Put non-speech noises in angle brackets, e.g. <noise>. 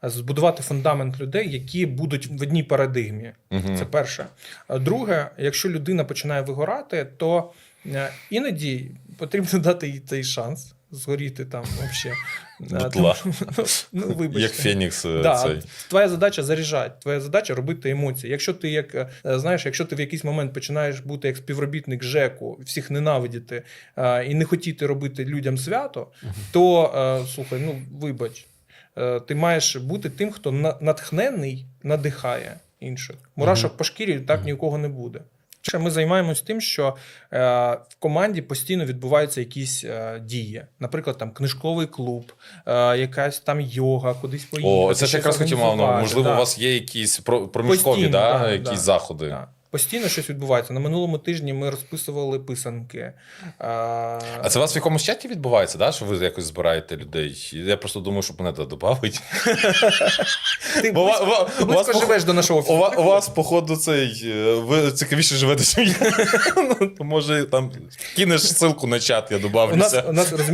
а збудувати фундамент людей, які будуть в одній парадигмі. Мгм. Це перше. Друге, якщо людина починає вигорати, то е, іноді потрібно <laughs> дати їй цей шанс згоріти там взагалі. Бутла. <laughs> <laughs> Ну, вибачте. Як Фенікс е, Да, цей. твоя задача заряджати, твоя задача робити емоції. Якщо ти як е, знаєш, якщо ти в якийсь момент починаєш бути як співробітник ЖЕКу, всіх ненавидіти е, і не хотіти робити людям свято, то е, слухай, ну вибач, е, ти маєш бути тим, хто натхнений надихає інших. Мурашок по шкірі так ні у кого не буде. Ми займаємось тим, що е, в команді постійно відбуваються якісь е, дії. Наприклад, там книжковий клуб, е, якась там йога, кудись поїхати. О, це ж якраз хотів. Можливо, Да. у вас є якісь про- проміжкові Постійно, да, да, якісь да. заходи. Да. Постійно щось відбувається. На минулому тижні ми розписували писанки. Е, А це у вас в якомусь чаті відбувається, да? що ви якось збираєте людей? Я просто думаю, щоб мене додати. <laughs> Ти близько, у вас живеш до нашого офісу. у вас, походу, цей. е, Ви цікавіше живете, ніж я. <laughs> Ну, Може, там кинеш ссылку на чат, я У